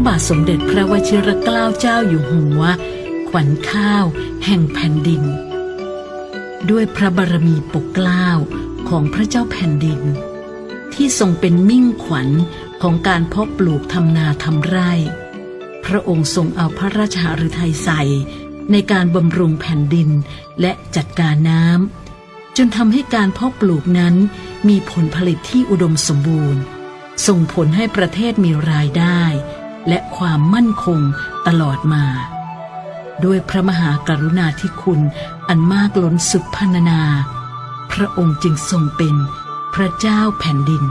ระบาทสมเด็จพระวชิรเกล้าเจ้าอยู่หัว ขวัญข้าวแห่งแผ่นดิน ด้วยพระบารมีปกเกล้าของพระเจ้าแผ่นดิน ที่ทรงเป็นมิ่งขวัญของการเพาะปลูกทำนาทำไร่ พระองค์ทรงเอาพระราชหฤทัยใส่ในการบำรุงแผ่นดินและจัดการน้ำจนทำให้การเพาะปลูกนั้นมีผลผลิตที่อุดมสมบูรณ์ ส่งผลให้ประเทศมีรายได้ และความมั่นคงตลอดมา ด้วยพระมหากรุณาธิคุณอันมากล้นสุดพันนา พระองค์จึงทรงเป็นพระเจ้าแผ่นดิน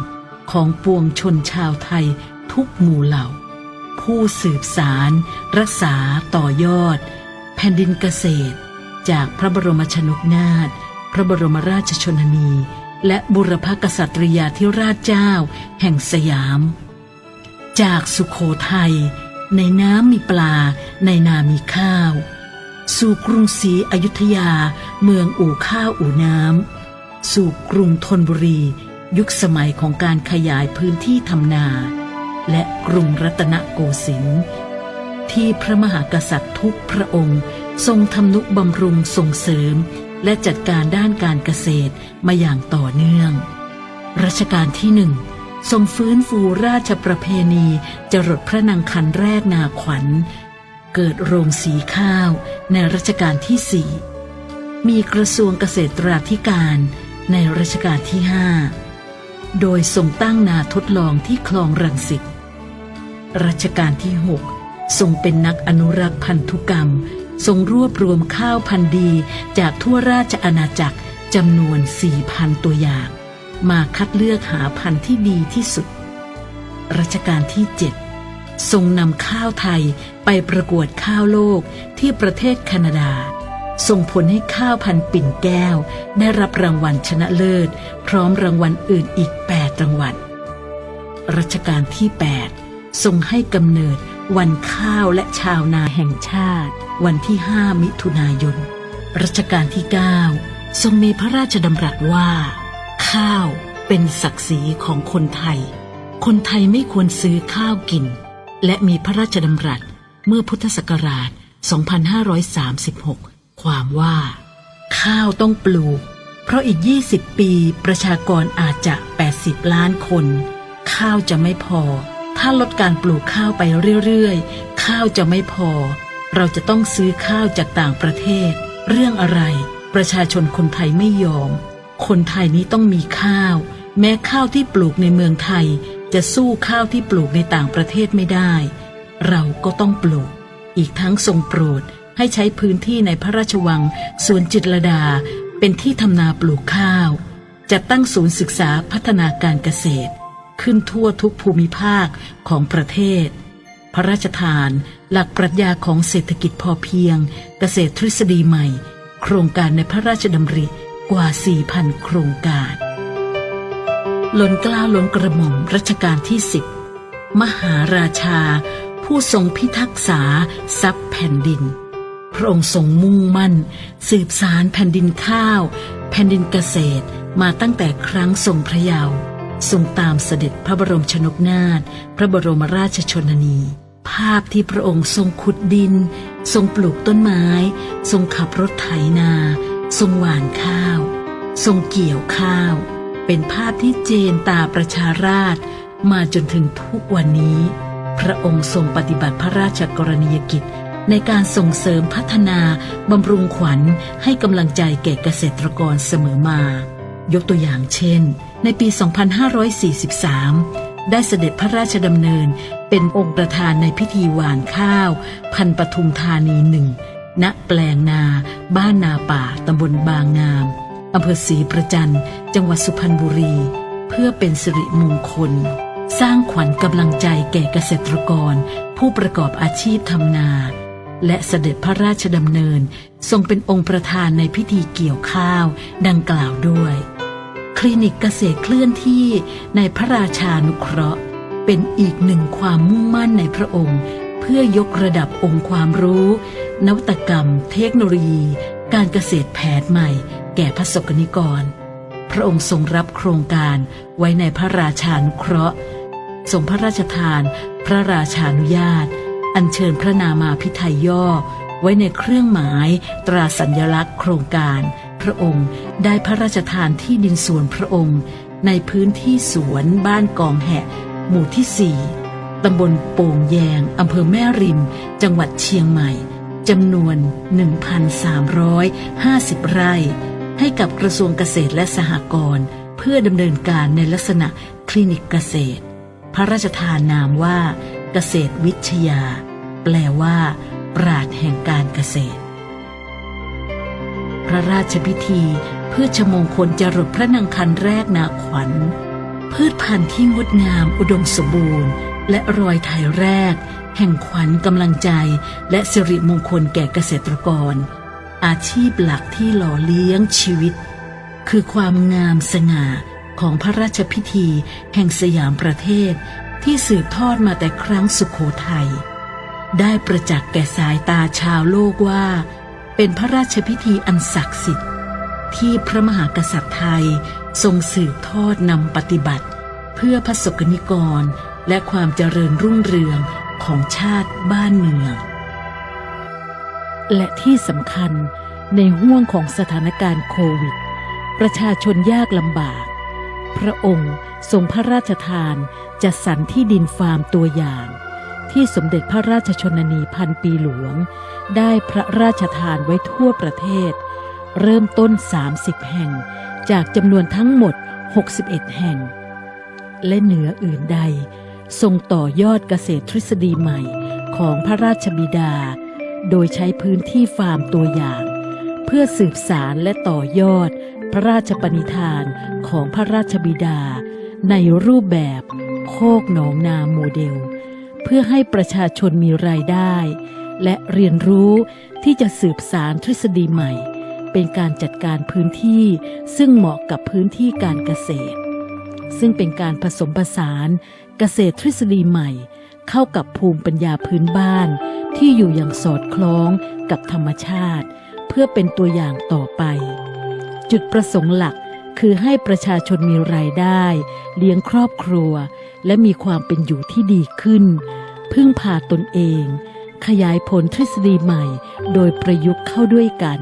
ของปวงชนชาวไทยทุกหมู่เหล่า ผู้สืบสาร รักษาต่อยอด แผ่นดินเกษตร จากพระบรมชนกนาถพระบรมราชชนนี และบุรพกษัตริยาธิราชเจ้า แห่งสยาม จากสุโขทัยในน้ำมีปลา ในนามีข้าว สู่กรุงศรีอยุธยา เมืองอู่ข้าวอู่น้ำสู่กรุงธนบุรี ยุคสมัยของการขยายพื้นที่ทำนา และกรุงรัตนโกสินทร์ที่พระมหากษัตริย์ทุกพระองค์ ทรงทำนุบำรุงส่งเสริม และจัดการด้านการเกษตรมาอย่างต่อเนื่อง รัชกาลที่หนึ่ง ทรงฟื้นฟูราชประเพณี จรดพระนางคันแรกนาขวัญ เกิดโรงสีข้าวในรัชกาลที่สี่มีกระทรวงเกษตราธิการในรัชกาลที่ห้าโดยทรงตั้งนาทดลองที่คลองรังสิตรัชกาลที่หกทรงเป็นนักอนุรักษ์พันธุกรรม ทรงรวบรวมข้าวพันธุ์ดีจากทั่วราชอาณาจักรจำนวน 4,000 ตัวอย่าง มาคัดเลือกหาพันธุ์ที่ดีที่สุด รัชกาลที่ 7 ทรงนำข้าวไทยไปประกวดข้าวโลกที่ประเทศแคนาดา ส่งผลให้ข้าวพันธุ์ปิ่นแก้ว ได้รับรางวัลชนะเลิศ พร้อมรางวัลอื่นอีก 8 รางวัล รัชกาลที่ 8 ทรงให้กำเนิดวันข้าวและชาวนาแห่งชาติ วันที่ 5 มิถุนายน รัชกาลที่ 9 ทรงมีพระราชดำรัสว่า ข้าวเป็นศักดิ์ศรีของคนไทย คนไทยไม่ควรซื้อข้าวกิน และมีพระราชดำรัสเมื่อพุทธศักราช 2536 ความว่า ข้าวต้องปลูก เพราะอีก 20 ปีประชากรอาจจะ 80 ล้านคน ข้าวจะไม่พอ ถ้าลดการปลูกข้าวไปเรื่อยๆ ข้าวจะไม่พอ เราจะต้องซื้อข้าวจากต่างประเทศ เรื่องอะไร ประชาชนคนไทยไม่ยอม คนไทยนี้ต้องมีข้าว แม้ข้าวที่ปลูกในเมืองไทย จะสู้ข้าวที่ปลูกในต่างประเทศไม่ได้ เราก็ต้องปลูก อีกทั้งทรงโปรดให้ใช้พื้นที่ในพระราชวังสวนจิตรลดาเป็นที่ทำนาปลูกข้าวจัดตั้งศูนย์ศึกษาพัฒนาการเกษตร ขึ้นทั่วทุกภูมิภาคของประเทศ พระราชทาน หลักปรัชญาของเศรษฐกิจพอเพียง เกษตรทฤษฎีใหม่ โครงการในพระราชดำริ กว่า 4,000 โครงการล้นกล้าล้นกระหม่อมรัชกาลที่สิบมหาราชา ผู้ทรงพิทักษาทรัพย์แผ่นดิน พระองค์ทรงมุ่งมั่น สืบสารแผ่นดินข้าว แผ่นดินเกษตรมาตั้งแต่ครั้งทรงพระเยาว์ทรงตามเสด็จพระบรมชนกนาถพระบรมราชชนนี ภาพที่พระองค์ทรงขุดดิน ทรงปลูกต้นไม้ ทรงขับรถไถนา ทรงหวานข้าว ทรงเกี่ยวข้าว เป็นภาพที่เจนตาประชาราษฎร์มาจนถึงทุกวันนี้ พระองค์ทรงปฏิบัติพระราชกรณียกิจ ในการส่งเสริมพัฒนาบำรุงขวัญให้กำลังใจแก่เกษตรกรเสมอมา ยกตัวอย่างเช่น ในปี 2543 ได้เสด็จพระราชดำเนินเป็นองค์ประธานในพิธีหวานข้าว พันปทุมธานีหนึ่ง ณแปลงนา บ้านนาป่าตำบลบางงามอำเภอศรีประจันจังหวัดสุพรรณบุรี เพื่อเป็นสิริมงคล สร้างขวัญกำลังใจแก่เกษตรกร ผู้ประกอบอาชีพทำนา และเสด็จพระราชดำเนิน ทรงเป็นองค์ประธานในพิธีเกี่ยวข้าว ดังกล่าวด้วย คลินิกเกษตรเคลื่อนที่ในพระราชานุเคราะห์ เป็นอีกหนึ่งความมุ่งมั่นในพระองค์ เพื่อยกระดับองค์ความรู้ นวัตกรรม เทคโนโลยี การเกษตรแผนใหม่ แก่พระสกนิกร พระองค์ทรงรับโครงการไว้ในพระราชานุเคราะห์ทรงพระราชทาน พระราชานุญาต อัญเชิญพระนามาพิไทยย่อ ไว้ในเครื่องหมายตราสัญลักษณ์โครงการ พระองค์ได้พระราชทานที่ดินส่วนพระองค์ ในพื้นที่สวนบ้านกองแหะ หมู่ที่สี่ตำบลโป่งแยง อำเภอแม่ริม จังหวัดเชียงใหม่ จำนวน 1,350 ไร่ ให้กับกระทรวงเกษตรและสหกรณ์เพื่อดำเนินการในลักษณะคลินิกเกษตร พระราชทานนามว่า เกษตรวิทยา แปลว่า ปราดแห่งการเกษตร พระราชพิธีเพื่อชมงคลจรดพระนังคันแรกนาขวัญ พืชพันธุ์ที่งดงามอุดมสมบูรณ์ และรอยไถแรก แห่งขวัญกำลังใจและสิริมงคลแก่เกษตรกร อาชีพหลักที่หล่อเลี้ยงชีวิต คือความงามสง่าของพระราชพิธีแห่งสยามประเทศ ที่สืบทอดมาแต่ครั้งสุขโขทัยได้ประจักษ์แก่สายตาชาวโลกว่า เป็นพระราชพิธีอันศักดิ์สิทธิ์ ที่พระมหากษัตริย์ไทยทรงสืบทอดนำปฏิบัติ เพื่อพระสกนิกรและความเจริญรุ่งเรือง ของชาติบ้านเมือง และที่สำคัญในห่วงของสถานการณ์โควิด ประชาชนยากลำบาก พระองค์ทรงพระราชทานจัดสรรที่ดินฟาร์มตัวอย่าง ที่สมเด็จพระราชชนนีพันปีหลวง ได้พระราชทานไว้ทั่วประเทศ เริ่มต้น 30 แห่ง จากจำนวนทั้งหมด 61 แห่ง และเหนืออื่นใด ทรงต่อยอดเกษตรทฤษฎีใหม่ของพระราชบิดา โดยใช้พื้นที่ฟาร์มตัวอย่าง เพื่อสืบสารและต่อยอดพระราชปณิธานของพระราชบิดา ในรูปแบบโคกหนองนาโมเดล เพื่อให้ประชาชนมีรายได้ และเรียนรู้ที่จะสืบสารทฤษฎีใหม่ เป็นการจัดการพื้นที่ซึ่งเหมาะกับพื้นที่การเกษตร ซึ่งเป็นการผสมผสาน เกษตรทฤษฎีใหม่ เข้ากับภูมิปัญญาพื้นบ้าน ที่อยู่อย่างสอดคล้องกับธรรมชาติ เพื่อเป็นตัวอย่างต่อไป จุดประสงค์หลักคือให้ประชาชนมีรายได้ เลี้ยงครอบครัว และมีความเป็นอยู่ที่ดีขึ้น พึ่งพาตนเอง ขยายผลทฤษฎีใหม่ โดยประยุกต์เข้าด้วยกัน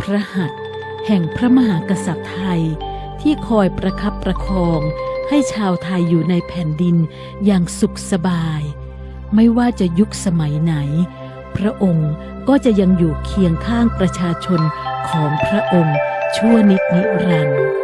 พระหัตถ์แห่งพระมหากษัตริย์ไทยที่คอยประคับประคอง ให้ชาวไทยอยู่ในแผ่นดินอย่างสุขสบาย ไม่ว่าจะยุคสมัยไหน พระองค์ก็จะยังอยู่เคียงข้างประชาชนของพระองค์ชั่วนิดนิรันดร์